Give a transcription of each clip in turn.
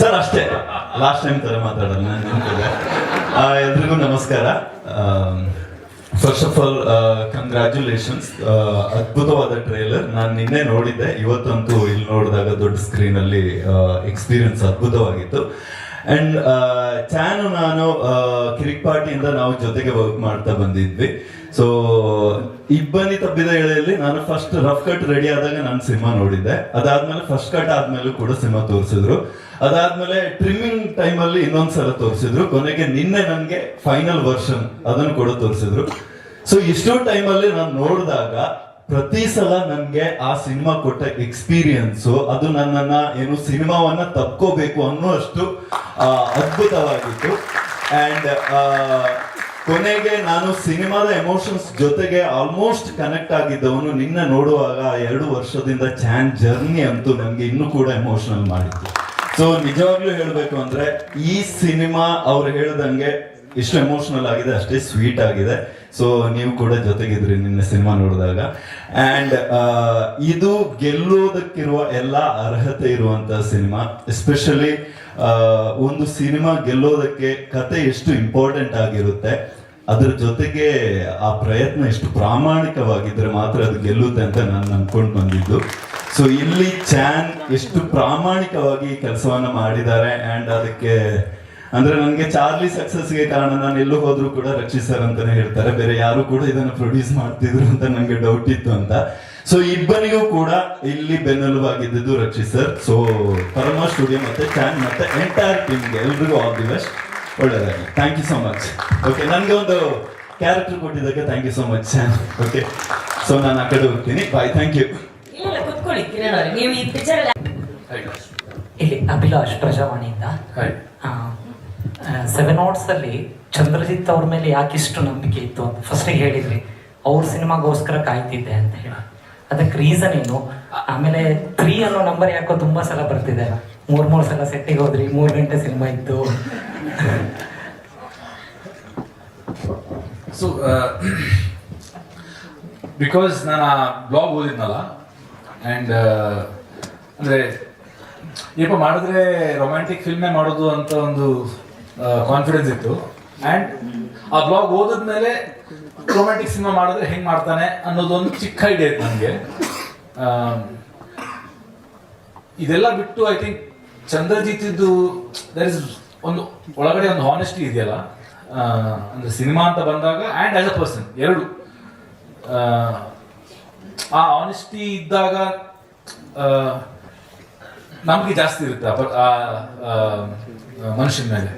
Sir, ಅಷ್ಟೇ. Last time ತರ ಮಾತಾಡೋಣ ಎಲ್ರಿಗೂ ನಮಸ್ಕಾರ. ಫಸ್ಟ್ ಆಫ್ ಆಲ್ ಕಂಗ್ರ್ಯಾಚುಲೇಷನ್ಸ್ ಅದ್ಭುತವಾದ ಟ್ರೇಲರ್ ನಾನು ನಿನ್ನೆ ನೋಡಿದ್ದೆ. ಇವತ್ತಂತೂ ಇಲ್ಲಿ ನೋಡಿದಾಗ ದೊಡ್ಡ ಸ್ಕ್ರೀನ್ ಅಲ್ಲಿ ಎಕ್ಸ್ಪೀರಿಯನ್ಸ್ ಅದ್ಭುತವಾಗಿತ್ತು. ಅಂಡ್ ಚಾನು ನಾನು ಕಿರಿಕ್ ಪಾರ್ಟಿಯಿಂದ ನಾವು ಜೊತೆಗೆ ವರ್ಕ್ ಮಾಡ್ತಾ ಬಂದಿದ್ವಿ. ಸೊ ಇಬ್ಬನಿ ತಬ್ಬಿದ ಎಳೆಯಲ್ಲಿ ನಾನು ಫಸ್ಟ್ ರಫ್ ಕಟ್ ರೆಡಿ ಆದಾಗ ನಾನು ಸಿನಿಮಾ ನೋಡಿದ್ದೆ. ಅದಾದ್ಮೇಲೆ ಫಸ್ಟ್ ಕಟ್ ಆದ್ಮೇಲೂ ಕೂಡ ಸಿನಿಮಾ ತೋರಿಸಿದ್ರು. ಅದಾದ್ಮೇಲೆ ಟ್ರಿಮ್ಮಿಂಗ್ ಟೈಮ್ ಅಲ್ಲಿ ಇನ್ನೊಂದ್ಸಲ ತೋರಿಸಿದ್ರು. ಕೊನೆಗೆ ನಿನ್ನೆ ನನಗೆ ಫೈನಲ್ ವರ್ಷನ್ ಅದನ್ನು ಕೂಡ ತೋರಿಸಿದ್ರು. ಸೊ ಇಷ್ಟು ಟೈಮ್ ಅಲ್ಲಿ ನಾನು ನೋಡಿದಾಗ ಪ್ರತಿ ಸಲ ನನ್ಗೆ ಆ ಸಿನಿಮಾ ಕೊಟ್ಟ ಎಕ್ಸ್ಪೀರಿಯನ್ಸು ಅದು ನನ್ನನ್ನ ಏನು ಸಿನಿಮಾವನ್ನ ತಪ್ಕೋಬೇಕು ಅನ್ನೋ ಅಷ್ಟು ಅದ್ಭುತವಾಗಿತ್ತು. ಅಂಡ್ ಕೊನೆಗೆ ನಾನು ಸಿನಿಮಾದ ಎಮೋಷನ್ಸ್ ಜೊತೆಗೆ ಆಲ್ಮೋಸ್ಟ್ ಕನೆಕ್ಟ್ ಆಗಿದ್ದವನು ನಿನ್ನ ನೋಡುವಾಗ ಎರಡು ವರ್ಷದಿಂದ ಚಾನ್ ಜರ್ನಿ ಅಂತೂ ನನಗೆ ಇನ್ನೂ ಕೂಡ ಎಮೋಷನಲ್ ಮಾಡಿತ್ತು ಸೊ ನಿಜವಾಗ್ಲೂ ಹೇಳಬೇಕು ಅಂದ್ರೆ, ಈ ಸಿನಿಮಾ ಅವ್ರು ಹೇಳ್ದಂಗೆ ಎಷ್ಟು ಎಮೋಷನಲ್ ಆಗಿದೆ, ಅಷ್ಟೇ ಸ್ವೀಟ್ ಆಗಿದೆ. ಸೊ ನೀವು ಕೂಡ ಜೊತೆಗಿದ್ರಿ ನಿನ್ನೆ ಸಿನಿಮಾ ನೋಡಿದಾಗ. ಅಂಡ್ ಇದು ಗೆಲ್ಲೋದಕ್ಕಿರುವ ಎಲ್ಲ ಅರ್ಹತೆ ಇರುವಂತ ಸಿನಿಮಾ. ಎಸ್ಪೆಷಲಿ ಒಂದು ಸಿನಿಮಾ ಗೆಲ್ಲೋದಕ್ಕೆ ಕತೆ ಎಷ್ಟು ಇಂಪಾರ್ಟೆಂಟ್ ಆಗಿರುತ್ತೆ. ಅದ್ರ ಜೊತೆಗೆ ಆ ಪ್ರಯತ್ನ ಎಷ್ಟು ಪ್ರಾಮಾಣಿಕವಾಗಿದ್ರೆ ಮಾತ್ರ ಅದು ಗೆಲ್ಲುತ್ತೆ ಅಂತ ನಾನು ಅನ್ಕೊಂಡು ಬಂದಿದ್ದು. ಸೊ ಇಲ್ಲಿ ಚಾನ್ ಎಷ್ಟು ಪ್ರಾಮಾಣಿಕವಾಗಿ ಕೆಲಸವನ್ನ ಮಾಡಿದ್ದಾರೆ ಅಂಡ್ ಅದಕ್ಕೆ ಅಂದ್ರೆ ನನಗೆ ಚಾರ್ಲಿ ಸಕ್ಸಸ್ಗೆ ಕಾರಣ ನಾನು ಎಲ್ಲೂ ಹೋದ್ರು ಕೂಡ ರಕ್ಷಿತ್ ಸರ್ ಅಂತಾನೆ ಹೇಳ್ತಾರೆ. ಬೇರೆ ಯಾರು ಕೂಡ ಇದನ್ನ ಪ್ರೊಡ್ಯೂಸ್ ಮಾಡ್ತಿದ್ರು ಅಂತ ನಂಗೆ ಡೌಟ್ ಇತ್ತು ಅಂತ. ಸೊ ಇಬ್ಬರಿಗೂ ಕೂಡ ಇಲ್ಲಿ ಬೆನ್ನೆಲುಬಾಗಿದ್ದು Rakshit sir. So Param studio ಮತ್ತೆ ಚಾನ್ ಮತ್ತೆ ಎಂಟೈರ್ ಟೀಮ್ಗೆ ಎಲ್ರಿಗೂ ಆಲ್ ದಿ ಬೆಸ್ಟ್ ಒಳ್ಳೆಯದಾಗಿ thank you so much okay ನನಗೆ ಒಂದು ಕ್ಯಾರೆಕ್ಟರ್ ಕೊಟ್ಟಿದ್ದಕ್ಕೆ thank you so much okay so ನಾನು ಆ ಕಡೆ ಹೋಗ್ತೀನಿ. ಬಾಯ್ ಥ್ಯಾಂಕ್ ಯು ಇಲ್ಲ ಕುತ್ಕೊಳ್ಳಿ ಕಿರಣ್ ಅವ್ರೆ ನೀವು ಈ ಪಿಕ್ಚರ್ ಇಲ್ಲಿ ಅಭಿಲಾಷ್ ಪ್ರಜಾವಾಣಿಯಿಂದ. ಸೆವೆನ್ ಅಲ್ಲಿ ಚಂದ್ರಜಿತ್ ಅವ್ರ ಮೇಲೆ ಯಾಕೆ ಇಷ್ಟು ನಂಬಿಕೆ ಇತ್ತು ಅಂತ ಫಸ್ಟಿಗೆ ಹೇಳಿದ್ರಿ. ಅವ್ರ ಸಿನಿಮಾಗೋಸ್ಕರ ಕಾಯ್ತಿದ್ದೆ ಅಂತ ಹೇಳಿ. ಅದಕ್ಕೆ ರೀಸನ್ ಏನು? ಆಮೇಲೆ ತ್ರೀ ಅನ್ನೋ ನಂಬರ್ ಯಾಕೋ ತುಂಬಾ ಸಲ ಬರ್ತಿದೆ. ಮೂರ್ ಮೂರ್ ಸಲ ಸೆಟ್ಟಿಗೆ ಹೋದ್ರಿ ಮೂರ್ ಗಂಟೆ ಸಿನಿಮಾ ಇತ್ತು. ಸೊ ಬಿಕಾಸ್ ನಾನು ಆ ಬ್ಲಾಗ್ ಓದಿದ್ನಲ್ಲ ಆ್ಯಂಡ್ ಅಂದರೆ, ಏನಪ್ಪ ಮಾಡಿದ್ರೆ ರೊಮ್ಯಾಂಟಿಕ್ ಫಿಲ್ಮೇ ಮಾಡೋದು ಅಂತ ಒಂದು ಕಾನ್ಫಿಡೆನ್ಸ್ ಇತ್ತು. ಆ್ಯಂಡ್ ಆ ಬ್ಲಾಗ್ ಓದಿದ್ಮೇಲೆ ರೊಮ್ಯಾಂಟಿಕ್ ಸಿನಿಮಾ ಮಾಡಿದ್ರೆ ಹೆಂಗೆ ಮಾಡ್ತಾನೆ ಅನ್ನೋದೊಂದು ಚಿಕ್ಕ ಐಡಿಯಾ ಇತ್ತು ನನಗೆ. ಇದೆಲ್ಲ ಬಿಟ್ಟು ಐ ಥಿಂಕ್ ಚಂದ್ರಜಿತ್ ಇದ್ದು ದರ್ ಇಸ್ ಒಂದು ಒಳಗಡೆ ಒಂದು ಹಾನೆಸ್ಟಿ ಇದೆಯಲ್ಲ ಅಂದ್ರೆ ಸಿನಿಮಾ ಅಂತ ಬಂದಾಗ ಆ್ಯಂಡ್ ಆಸ್ ಅ ಪರ್ಸನ್ ಎರಡು. ಆ, ಆನೆಸ್ಟಿ ಇದ್ದಾಗ ನಮಗೆ ಜಾಸ್ತಿ ಇರುತ್ತೆ ಆ, ಮನುಷ್ಯನ ಮೇಲೆ.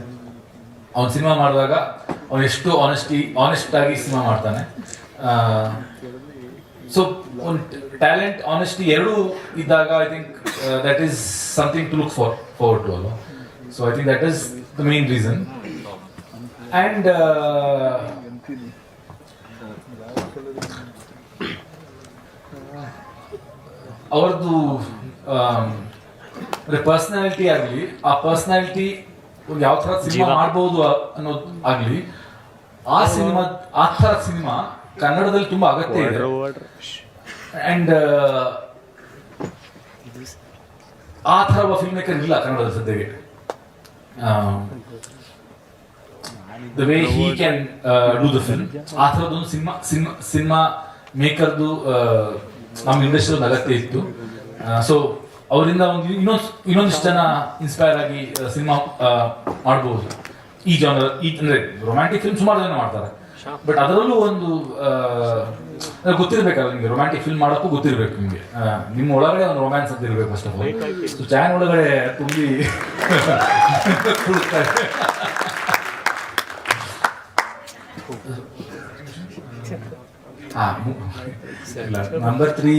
ಅವನು ಸಿನಿಮಾ ಮಾಡಿದಾಗ ಅವನು ಎಷ್ಟು ಆನೆಸ್ಟಿ ಆನೆಸ್ಟ್ ಆಗಿ ಸಿನಿಮಾ ಮಾಡ್ತಾನೆ. ಸೊ ಒಂದು ಟ್ಯಾಲೆಂಟ್ ಆನೆಸ್ಟಿ ಎರಡೂ ಇದ್ದಾಗ I think that is something to look for forward to ಅಲ್ವಾ? So I think that is the main reason and ಅವ್ರದ್ದು ಪರ್ಸನಾಲಿಟಿ ಆಗಲಿ ಆ ಪರ್ಸನಾಲಿಟಿ ಯಾವ ಥರ ಸಿನಿಮಾ ಮಾಡ್ಬೋದು ಅನ್ನೋದು ಆಗಲಿ ಆ ಸಿನಿಮಾ ಆ ಥರ ಸಿನಿಮಾ ಕನ್ನಡದಲ್ಲಿ ತುಂಬಾ ಅಗತ್ಯ ಇದೆ. ಅಂಡ್ ಆ ಥರ ಒಬ್ಬ ಫಿಲ್ಮ್ ಮೇಕರ್ ಇಲ್ಲ ಕನ್ನಡದ ಸದ್ಯಕ್ಕೆ. The way can do the film ಆ ಥರದ್ದೊಂದು ಸಿನಿಮಾ ಸಿನಿಮಾ ಸಿನಿಮಾ ಮೇಕರ್ದು ನಮ್ಮ ಇಂಡಸ್ಟ್ರಿ ಒಂದು ಅಗತ್ಯ ಇತ್ತು ಸೊ ಅವರಿಂದ ಒಂದು ಇನ್ನೊಂದು, ಇನ್ನೊಂದಿಷ್ಟು ಜನ ಇನ್ಸ್ಪೈರ್ ಆಗಿ ಸಿನಿಮಾ ಮಾಡ್ಬೋದು. ಈ ಜಾನರ್ ಈ, ಅಂದರೆ ರೊಮ್ಯಾಂಟಿಕ್ ಫಿಲ್ಮ್ ಸುಮಾರು ಜನ ಮಾಡ್ತಾರೆ. ಬಟ್ ಅದರಲ್ಲೂ ಒಂದು ಗೊತ್ತಿರ್ಬೇಕಲ್ಲ ನಿಮಗೆ ರೊಮ್ಯಾಂಟಿಕ್ ಫಿಲ್ಮ್ ಮಾಡೋಕ್ಕೂ ಗೊತ್ತಿರ್ಬೇಕು ನಿಮಗೆ. ನಿಮ್ಮ ಒಳಗಡೆ ಒಂದು ರೊಮ್ಯಾನ್ಸ್ ಅಂತ ಇರಬೇಕು ಫಸ್ಟ್ ಆಫ್ ಆಲ್ ಸೊ ಚಾನ್ ಒಳಗಡೆ ತುಂಬಿ ನಂಬರ್ ತ್ರೀ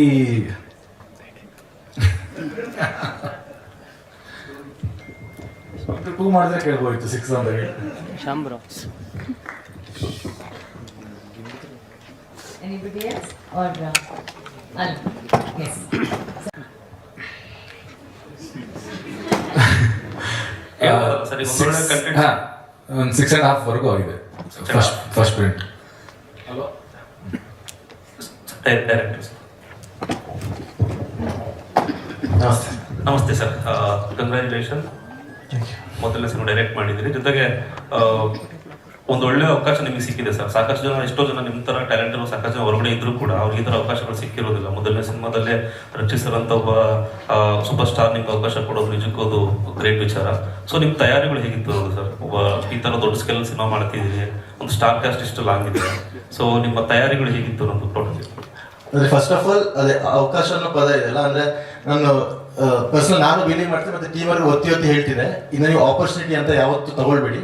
ಟೂ ಮಾಡಿದ್ರೆ ಕೇಳ್ಬೋದಿತ್ತು ಸಿಕ್ಸ್ ಅಂದ್ರೆ Anybody else? Or, uh, I'll, Yes. ಒಂದು ಸಿಕ್ಸ್ ಅಂಡ್ ಹಾಫ್ ವರೆಗೂ ಆಗಿದೆ. ಫಸ್ಟ್ ಫಸ್ಟ್ ಪ್ರಿಂಟ್ ನಮಸ್ತೆ. ನಮಸ್ತೆ ಸರ್ ಕಂಗ್ರ್ಯಾಚುಲೇಷನ್ ಮೊದಲನೇ ಸಿನಿಮಾ ಡೈರೆಕ್ಟ್ ಮಾಡಿದ್ದೀರಿ ಜೊತೆಗೆ ಒಂದು ಒಳ್ಳೆ ಅವಕಾಶ ನಿಮಗೆ ಸಿಕ್ಕಿದೆ ಸರ್ ಸಾಕಷ್ಟು ಜನ ಎಷ್ಟೋ ಜನ ನಿಮ್ಮ ಥರ ಟ್ಯಾಲೆಂಟ್ ಸಾಕಷ್ಟು ಇದ್ರು ಕೂಡ ಅವ್ರಿಗೆ ತರ ಅವಕಾಶಗಳು ಸಿಕ್ಕಿರೋದಿಲ್ಲ. ಮೊದಲನೇ ಸಿನಿಮಾದಲ್ಲೇ ರಚಿಸಿರೋಂಥ ಒಬ್ಬ ಸೂಪರ್ ಸ್ಟಾರ್ ನಿಮ್ಗೆ ಅವಕಾಶ ಕೊಡೋದು ನಿಜಕ್ಕೂ ಅದು ಗ್ರೇಟ್ ವಿಚಾರ. ಸೊ ನಿಮ್ಮ ತಯಾರಿಗಳು ಹೇಗಿತ್ತು ಸರ್ ಒಬ್ಬ ಈ ತರ ದೊಡ್ಡ ಸ್ಕೇಲ್ ಸಿನಿಮಾ ಮಾಡ್ತಿದ್ದೀರಿ, ಒಂದು ಸ್ಟಾರ್ ಕಾಸ್ಟ್ ಇಷ್ಟು ಲಾಂಗ್ ಇದೆ. ಸೊ ನಿಮ್ಮ ತಯಾರಿಗಳು ಹೇಗಿತ್ತು ನಮ್ಮದು ಟೋಟಲ್ ಅಂದ್ರೆ ಫಸ್ಟ್ ಆಫ್ ಆಲ್ ಅದೇ ಅವಕಾಶ ಅನ್ನೋ ಪದ ಇದೆಯಲ್ಲ ಅಂದ್ರೆ ನಾನು ಪರ್ಸನಲ್ ನಾನು ಬಿಲೀವ್ ಮಾಡ್ತೀನಿ ಮತ್ತೆ ಟೀಮ್ ಅವ್ರಿಗೆ ಒತ್ತಿ ಒತ್ತಿ ಹೇಳ್ತಿದೆ ಇನ್ನು ನೀವು ಆಪರ್ಚುನಿಟಿ ಅಂತ ಯಾವತ್ತು ತಗೊಳ್ಬೇಡಿ.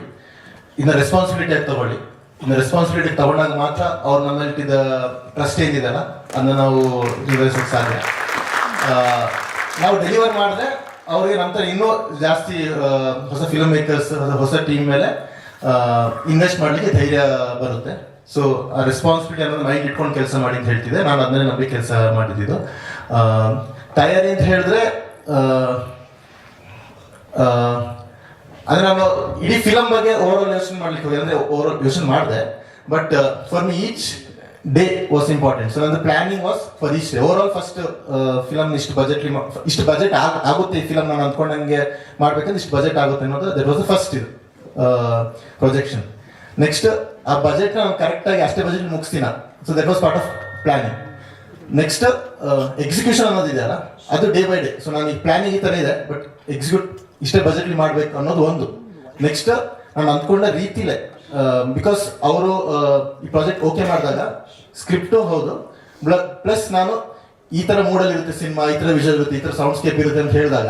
ಇನ್ನು ರೆಸ್ಪಾನ್ಸಿಬಿಲಿಟಿ ಆಗಿ ತಗೊಳ್ಳಿ. ರೆಸ್ಪಾನ್ಸಿಬಿಲಿಟಿ ತಗೊಂಡಾಗ ಮಾತ್ರ ಅವ್ರು ನಮ್ಮಲ್ಲಿ ಇಟ್ಟಿದ್ದ ಟ್ರಸ್ಟ್ ಏನಿದೆಯಲ್ಲ, ಅದನ್ನ ನಾವು ನಿರ್ವಹಿಸೋಕೆ ಸಾಧ್ಯ. ನಾವು ಡೆಲಿವರ್ ಮಾಡಿದ್ರೆ ಅವ್ರಿಗೆ ನಂತರ ಇನ್ನೂ ಜಾಸ್ತಿ ಹೊಸ ಫಿಲ್ಮ್ ಮೇಕರ್ಸ್ ಹೊಸ ಟೀಮ್ ಮೇಲೆ ಇನ್ವೆಸ್ಟ್ ಮಾಡಲಿಕ್ಕೆ ಧೈರ್ಯ ಬರುತ್ತೆ. ಸೊ ಆ ರೆಸ್ಪಾನ್ಸಿಬಿಲಿಟಿ ಅನ್ನೋದು ಮೈಂಡ್ ಇಟ್ಕೊಂಡು ಕೆಲಸ ಮಾಡಿ ಅಂತ ಹೇಳ್ತಿದ್ದೆ. ನಾನು ಅದನ್ನೇ ನಂಬಿ ಕೆಲಸ ಮಾಡಿದ್ದು. ತಯಾರಿ ಅಂತ ಹೇಳಿದ್ರೆ ಅಂದ್ರೆ ನಾನು ಇಡೀ ಫಿಲಮ್ ಬಗ್ಗೆ ಓವರ್ ಯೋಚನೆ ಮಾಡ್ಲಿಕ್ಕೆ ಹೋಗಿ, ಅಂದ್ರೆ ಓವರ್ ಆಲ್ ಯೋಚನೆ ಮಾಡಿದೆ. But for me each day was important so ನನ್ನ planning was for each day over all first film ಇಷ್ಟು ಬಜೆಟ್ ಇಷ್ಟು ಬಜೆಟ್ ಆಗುತ್ತೆ ಈ ಫಿಲಮ್ ನಾನು ಅನ್ಕೊಂಡಂಗೆ ಮಾಡ್ಬೇಕಂದ್ರೆ ಇಷ್ಟು ಬಜೆಟ್ ಆಗುತ್ತೆ ಅನ್ನೋದು ದಟ್ ವಾಸ್ ದ ಫಸ್ಟ್ ಇದು ಪ್ರೊಜೆಕ್ಷನ್ ನೆಕ್ಸ್ಟ್ ಆ ಬಜೆಟ್ ನಾನು ಕರೆಕ್ಟಾಗಿ ಅಷ್ಟೇ budget ಮುಗಿಸ್ತೀನ. So that was part of planning next execution ಅನ್ನೋದಿದೆಯಲ್ಲ ಅದು ಡೇ ಬೈ ಡೇ ಸೊ ನಾನು ಈ ಪ್ಲಾನಿಂಗ್ ಈ ಥರ ಇದೆ ಬಟ್ ಎಕ್ಸಿಕ್ಯೂಟ್ ಇಷ್ಟೇ ಬಜೆಟ್ಲಿ ಮಾಡಬೇಕು ಅನ್ನೋದು ಒಂದು. ನೆಕ್ಸ್ಟ್ ನಾನು ಅಂದ್ಕೊಂಡ ರೀತಿಲೇ ಬಿಕಾಸ್ ಅವರು ಈ ಪ್ರಾಜೆಕ್ಟ್ ಓಕೆ ಮಾಡಿದಾಗ ಸ್ಕ್ರಿಪ್ಟು ಹೌದು. ಪ್ಲಸ್ ನಾನು ಈ ತರ ಮೂಡಲ್ಲಿ ಇರುತ್ತೆ ಸಿನಿಮಾ ಈ ತರ ವಿಷಯ ಇರುತ್ತೆ, ಈ ತರ ಸೌಂಡ್ ಸ್ಕೇಪ್ ಇರುತ್ತೆ ಅಂತ ಹೇಳಿದಾಗ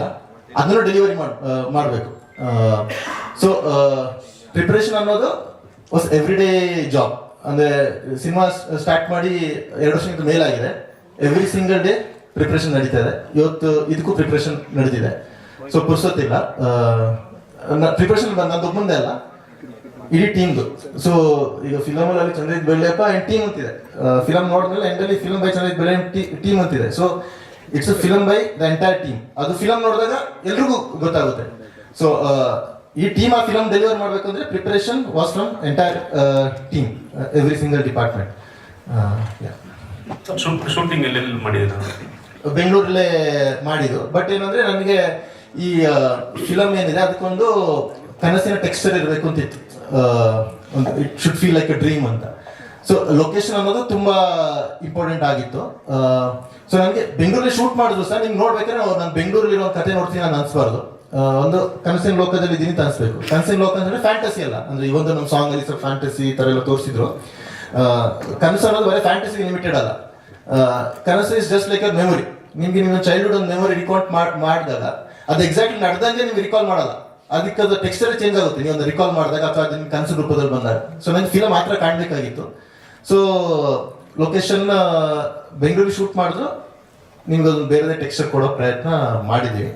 ಅದನ್ನು ಡೆಲಿವರಿ ಮಾಡ್ ಮಾಡಬೇಕು. ಸೊ ಪ್ರಿಪ್ರೇಷನ್ ಅನ್ನೋದು ವಾಸ್ ಎವ್ರಿ ಡೇ ಜಾಬ್ ಅಂದ್ರೆ ಸಿನಿಮಾ ಸ್ಟಾರ್ಟ್ ಮಾಡಿ ಎರಡು ವರ್ಷಕ್ಕಿಂತ ಮೇಲಾಗಿದೆ. ಎವ್ರಿ ಸಿಂಗಲ್ ಡೇ ಪ್ರಿಪ್ರೇಷನ್ ನಡೀತಾ ಇದೆ. ಇವತ್ತು ಇದಕ್ಕೂ ಪ್ರಿಪ್ರೇಷನ್ ನಡೆದಿದೆ. ಸೊ ಪುರ್ಸೊತ್ತಿಲ್ಲ. ಪ್ರಿಪರೇಷನ್ ನಂದು ಮುಂದೆ ಅಲ್ಲ. ಇಡೀ ಟೀಮ್ದು ಸೊ ಈಗ ಫಿಲಮ್ ಅಲ್ಲಿ ಚಂದ್ರಜಿತ್ ಬೆಳ್ಳಿಯಪ್ಪ ಅಂಡ್ ಟೀಮ್ ಅಂತಿದೆ. ಫಿಲಮ್ ನೋಡಿದ್ಮೇಲೆ ಎಂಡಲ್ಲಿ film by Chandrajith Belli team ಅಂತಿದೆ. So it's a film by the entire team ಅದು ಫಿಲಮ್ ನೋಡಿದಾಗ ಎಲ್ರಿಗೂ ಗೊತ್ತಾಗುತ್ತೆ. ಸೊ ಈ ಟೀಮ್ ಆ ಫಿಲಮ್ ಡೆಲಿವರ್ ಮಾಡಬೇಕಂದ್ರೆ preparation was from entire team every single department shooting ಮಾಡಿದ್ರು ಬೆಂಗಳೂರಲ್ಲೇ ಮಾಡಿದ್ದು. ಬಟ್ ಏನಂದ್ರೆ ನನಗೆ ಈ ಫಿಲಮ್ ಏನಿದೆ, ಅದಕ್ಕೊಂದು ಕನಸಿನ ಟೆಕ್ಸ್ಚರ್ ಇರಬೇಕು ಅಂತ ಇತ್ತು. ಒಂದು it should feel like a dream ಅಂತ. ಸೊ ಲೊಕೇಶನ್ ಅನ್ನೋದು ತುಂಬಾ ಇಂಪಾರ್ಟೆಂಟ್ ಆಗಿತ್ತು. ಸೊ ನನಗೆ ಬೆಂಗಳೂರಲ್ಲಿ ಶೂಟ್ ಮಾಡಿದ್ರು ಸರ್, ನಿಮ್ಗೆ ನೋಡ್ಬೇಕಾದ್ರೆ ನಾವು ನಾನು ಬೆಂಗಳೂರಲ್ಲಿ ಒಂದು ಕತೆ ನೋಡ್ತೀನಿ, ನಾನು ಅನ್ಸ್ಬಾರ್ದು. ಒಂದು ಕನಸಿನ ಲೋಕದಲ್ಲಿ ಇದೀನಿ ಅಂತ ಅನ್ಸ್ಬೇಕು. ಕನಸಿನ ಲೋಕ ಅಂದ್ರೆ ಫ್ಯಾಂಟಸಿ ಅಲ್ಲ. ಅಂದ್ರೆ ಒಂದು ನಮ್ಮ ಸಾಂಗ್ ಅಲ್ಲಿ ಸ್ವಲ್ಪ ಫ್ಯಾಂಟಸಿ ಈ ತರ ಎಲ್ಲ ತೋರಿಸಿದ್ರು. ಕನಸು ಅನ್ನೋದು ಬರೀ ಫ್ಯಾಂಟಸಿ ಲಿಮಿಟೆಡ್ ಅಲ್ಲ. ಕನಸು is just like a memory ನಿಮಗೆ ನಿಮ್ಮ ಚೈಲ್ಡ್ಹುಡ್ ಒಂದು ಮೆಮೊರಿ ರಿಕಾರ್ಡ್ ಮಾಡಿದಾಗ ಅದು ಎಕ್ಸಾಕ್ಟ್ಲಿ ನಡೆದಂಗೆ ನೀವು ರಿಕಾಲ್ ಮಾಡಲ್ಲ. ಅದಕ್ಕೆ ಅದು ಟೆಕ್ಸ್ಚರ್ ಚೇಂಜ್ ಆಗುತ್ತೆ. ನೀವು ಒಂದು ರಿಕಾಲ್ ಮಾಡಿದಾಗ ಅಥವಾ ಅದನ್ನ ಕನಸು ರೂಪದಲ್ಲಿ ಬಂದಾಗ. ಸೊ ನಂಗೆ ಫಿಲಮ್ ಮಾತ್ರ ಕಾಣಬೇಕಾಗಿತ್ತು. ಸೊ ಲೊಕೇಶನ್ ಬೆಂಗಳೂರಿಗೆ ಶೂಟ್ ಮಾಡಿದ್ರು. ನಿಮ್ಗೆ ಅದೊಂದು ಬೇರೆ ಟೆಕ್ಸ್ಚರ್ ಕೊಡೋ ಪ್ರಯತ್ನ ಮಾಡಿದ್ವಿ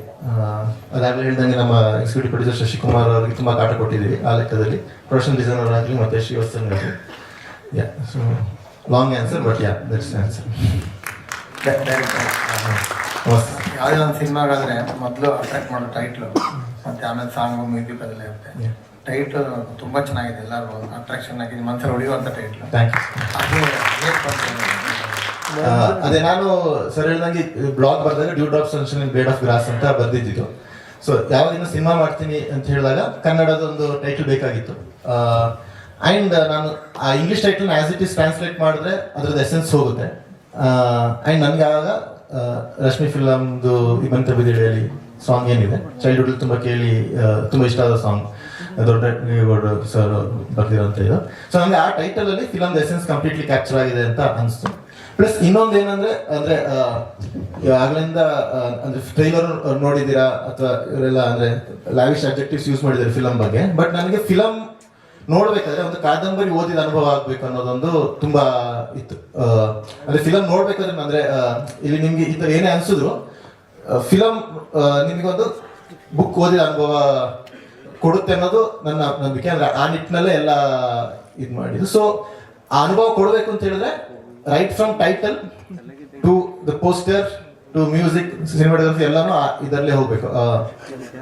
ಅದಾಗಲೇ ಹೇಳಿದಂಗೆ ನಮ್ಮ ಎಕ್ಸಿಕ್ಯೂಟಿವ್ ಪ್ರೊಡ್ಯೂಸರ್ ಶಶಿಕುಮಾರ್ ಅವರಿಗೆ ತುಂಬ ಕಾಟ ಕೊಟ್ಟಿದ್ದೀವಿ ಆ ಲೆಕ್ಕದಲ್ಲಿ. ಪ್ರೊಡಕ್ಷನ್ ಡಿಸೈನರ್ ಆಗಲಿ ಮತ್ತೆ ಶ್ರೀವತ್ಸನ್ ಆಗಲಿ yeah so long answer but yeah that's answer ನಮಸ್ತೆ ಯಾವುದೇ ಒಂದು ಸಿನಿಮಾಗಾದ್ರೆ ಮೊದಲು ಅಟ್ರಾಕ್ಟ್ ಮಾಡೋ ಟೈಟ್ಲು ಮತ್ತೆ ಆಮೇಲೆ ಸಾಂಗ್ ಮ್ಯೂಸಿಕ್ ಅದೆಲ್ಲ ಇರುತ್ತೆ. ಟೈಟ್ಲು ತುಂಬ ಚೆನ್ನಾಗಿದೆ ಎಲ್ಲರೂ ಅಟ್ರಾಕ್ಷನ್ ಆಗಿದೆ ಮನಸ್ಸಲ್ಲಿ ಹೊಡೆಯುವಂಥ ಟೈಟ್ಲು ಅದು ನಾನು ಸರ್ ಹೇಳ್ದಂಗೆ ಬ್ಲಾಗ್ ಬರೆದಾಗ dew drop sunshine in bed of grass ಅಂತ ಬರ್ದಿದ್ದು ಸೊ ಯಾವಾಗಿನ ಸಿನಿಮಾ ಮಾಡ್ತೀನಿ ಅಂತ ಹೇಳಿದಾಗ ಕನ್ನಡದ ಒಂದು ಟೈಟಲ್ ಬೇಕಾಗಿತ್ತು. ಆ್ಯಂಡ್ ನಾನು ಆ English title as it is translate ಮಾಡಿದ್ರೆ ಅದ್ರದ್ದು ಎಸೆನ್ಸ್ ಹೋಗುತ್ತೆ. ಆ್ಯಂಡ್ ನನಗೆ ಆವಾಗ ರಶ್ಮಿ ಫಿಲಮ್ದು ಇಮಂತ ಬಿದಿಡೆಯಲ್ಲಿ ಸಾಂಗ್ ಏನಿದೆ? ಚೈಲ್ಡ್ಹುಡ್ ತುಂಬಾ ಕೇಳಿ ತುಂಬಾ ಇಷ್ಟ ಆದ ಸಾಂಗ್ ದೊಡ್ಡ ಗೌಡ ಸರ್ ಬರ್ದಿರೋಂಥ ಇದು. ಸೊ ನಮಗೆ ಆ ಟೈಟಲ್ ಅಲ್ಲಿ ಫಿಲಮ್ ಎಸೆನ್ಸ್ ಕಂಪ್ಲೀಟ್ಲಿ ಕ್ಯಾಪ್ಚರ್ ಆಗಿದೆ ಅಂತ ಅನಿಸ್ತು. ಪ್ಲಸ್ ಇನ್ನೊಂದು ಏನಂದ್ರೆ, ಅಂದ್ರೆ ಆಗ್ಲಿಂದ ಅಂದ್ರೆ ಟ್ರೈಲರ್ ನೋಡಿದೀರಾ ಅಥವಾ ಇವರೆಲ್ಲ, ಅಂದ್ರೆ ಲ್ಯಾವಿಶ್ ಅಬ್ಜೆಕ್ಟಿವ್ಸ್ ಯೂಸ್ ಮಾಡಿದ್ದಾರೆ ಫಿಲಮ್ ಬಗ್ಗೆ. ಬಟ್ ನನಗೆ ಫಿಲಮ್ ನೋಡ್ಬೇಕಾದ್ರೆ ಒಂದು ಕಾದಂಬರಿ ಓದಿದ ಅನುಭವ ಆಗ್ಬೇಕು ಅನ್ನೋದೊಂದು ತುಂಬಾ ಇತ್ತು. ಅಂದ್ರೆ ಫಿಲಮ್ ನೋಡ್ಬೇಕಾದ್ರೆ ಅಂದ್ರೆ ಇಲ್ಲಿ ನಿಮ್ಗೆ ಈ ತರ ಏನೇ ಅನ್ಸಿದ್ರು ಫಿಲಮ್ ನಿಮಗೊಂದು ಬುಕ್ ಓದಿದ ಅನುಭವ ಕೊಡುತ್ತೆ ಅನ್ನೋದು ನನ್ನ ನಂಬಿಕೆ. ಅಂದ್ರೆ ಆ ನಿಟ್ಟಿನಲ್ಲೇ ಎಲ್ಲ ಇದು ಮಾಡಿದ್ರು ಸೊ ಆ ಅನುಭವ ಕೊಡಬೇಕು ಅಂತ ಹೇಳಿದ್ರೆ right from title to the poster to music cinematography ಎಲ್ಲಾನು ಇದರಲ್ಲೇ ಹೋಗ್ಬೇಕು.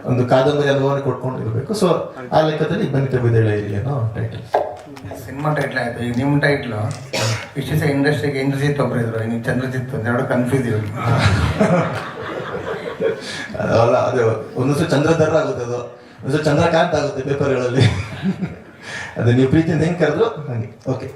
ಒಂದು ಕಾದಂಬರಿ ಅನುಭವ ಕೊಟ್ಕೊಂಡು ಇರಬೇಕು. ಸೊ ಆ ಲೆಕ್ಕದಲ್ಲಿ ಬನ್ನಿ ಬಿದ್ದೇಳೆ ಇಲ್ಲಿ ಅನ್ನೋ ಟೈಟಲ್ ಸಿನಿಮಾ ಟೈಟ್ಲ್ ಆಯ್ತು. ಈಗ ನಿಮ್ಮ ಟೈಟ್ಲು ವಿಶೇಷ ಇಂಡಸ್ಟ್ರಿಗೆ ಇಂದ್ರಜಿತ್ ಒಬ್ಬರು ಇದ್ರು. ನೀವು ಚಂದ್ರಜಿತ್ ಎರಡು ಕನ್ಫ್ಯೂಸ್ ಇವ್ರು ಅಲ್ಲ ಅದು ಒಂದೊಂದ್ಸಲ ಚಂದ್ರಧರ ಆಗುತ್ತೆ ಅದು. ಸೊ ಚಂದ್ರಕಾಂತ್ ಆಗುತ್ತೆ ಪೇಪರ್ಗಳಲ್ಲಿ ಅದು ನೀವು ಪ್ರೀತಿಯಿಂದ ಹೆಂಗೆ ಕರೆದ್ರು ಹಾಗೆ. ಓಕೆ